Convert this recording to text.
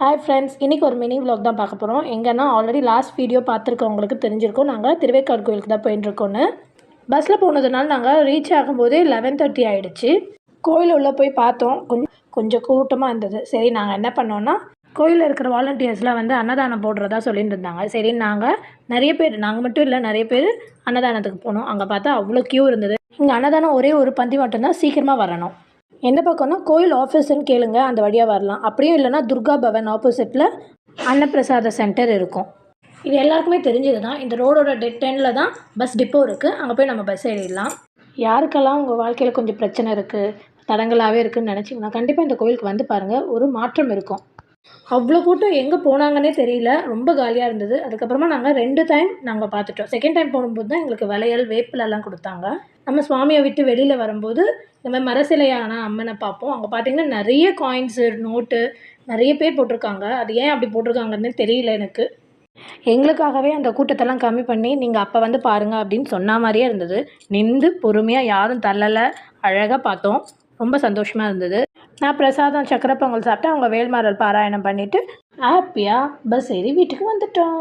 Hi friends இன்றைக்கி ஒரு mini vlog தான் பார்க்க போகிறோம் எங்கன்னா ஆல்ரெடி லாஸ்ட் வீடியோ பார்த்துருக்கவங்களுக்கு தெரிஞ்சிருக்கும். நாங்கள் திருவேக்காடு கோயிலுக்கு தான் போயிட்டுருக்கோன்னு பஸ்ஸில் போனதுனால நாங்கள் ரீச் ஆகும்போதே லெவன் தேர்ட்டி ஆகிடுச்சு கோயில் உள்ளே போய் பார்த்தோம். கொஞ்சம் கொஞ்சம் கூட்டமாக இருந்தது. சரி நாங்கள் என்ன பண்ணோன்னா கோயிலில் இருக்கிற வாலண்டியர்ஸ்லாம் வந்து அன்னதானம் போடுறதா சொல்லிட்டு இருந்தாங்க. சரி நாங்கள் நிறைய பேர் நாங்கள் மட்டும் இல்லை நிறைய பேர் அன்னதானத்துக்கு போனோம். அங்கே பார்த்தா அவ்வளோ க்யூ இருந்தது. இங்கே அன்னதானம் ஒரே ஒரு பந்தி மட்டும்தான் சீக்கிரமாக வரணும். எந்த பக்கம்னா கோயில் ஆஃபீஸ்ன்னு கேளுங்க அந்த வழியாக வரலாம். அப்படியும் இல்லைனா துர்கா பவன் ஆப்போசிட்டில் அன்னப்பிரசாத சென்டர் இருக்கும். இது எல்லாருக்குமே தெரிஞ்சது தான் இந்த ரோடோட டெட் எண்டில் தான் பஸ் டிப்போ இருக்குது அங்கே போய் நம்ம பஸ் ஏறிடலாம். யாருக்கெல்லாம் உங்கள் வாழ்க்கையில் கொஞ்சம் பிரச்சனை இருக்குது தடங்களாகவே இருக்குதுன்னு நினச்சிங்கன்னா கண்டிப்பாக இந்த கோயிலுக்கு வந்து பாருங்கள் ஒரு மாற்றம் இருக்கும். அவ்வளோ கூட்டம் எங்கே போனாங்கன்னே தெரியல. ரொம்ப காலியாக இருந்தது. அதுக்கப்புறமா நாங்கள் ரெண்டு டைம் நாங்கள் பார்த்துட்டோம் செகண்ட் டைம் போகும்போது தான் எங்களுக்கு வளையல் வேப்பிலெல்லாம் கொடுத்தாங்க. நம்ம சுவாமியை விட்டு வெளியில் வரும்போது இந்த மாதிரி மரசிலையான அம்மனை பார்ப்போம். அங்கே பார்த்தீங்கன்னா நிறைய காயின்ஸு நோட்டு நிறைய பேர் போட்டிருக்காங்க. அது ஏன் அப்படி போட்டிருக்காங்கன்னு தெரியல எனக்கு. எங்களுக்காகவே அந்த கூட்டத்தெல்லாம் கம்மி பண்ணி நீங்கள் அப்போ வந்து பாருங்கள் அப்படின்னு சொன்ன மாதிரியே இருந்தது. நின்று பொறுமையாக யாரும் தள்ளலை. அழகாக பார்த்தோம். ரொம்ப சந்தோஷமாக இருந்தது. நான் பிரசாதம் சக்கரை பொங்கல் சாப்பிட்டு அவங்க வேல்மாரல் பாராயணம் பண்ணிவிட்டு ஹாப்பியாக பஸ் ஏறி வீட்டுக்கு வந்துட்டோம்.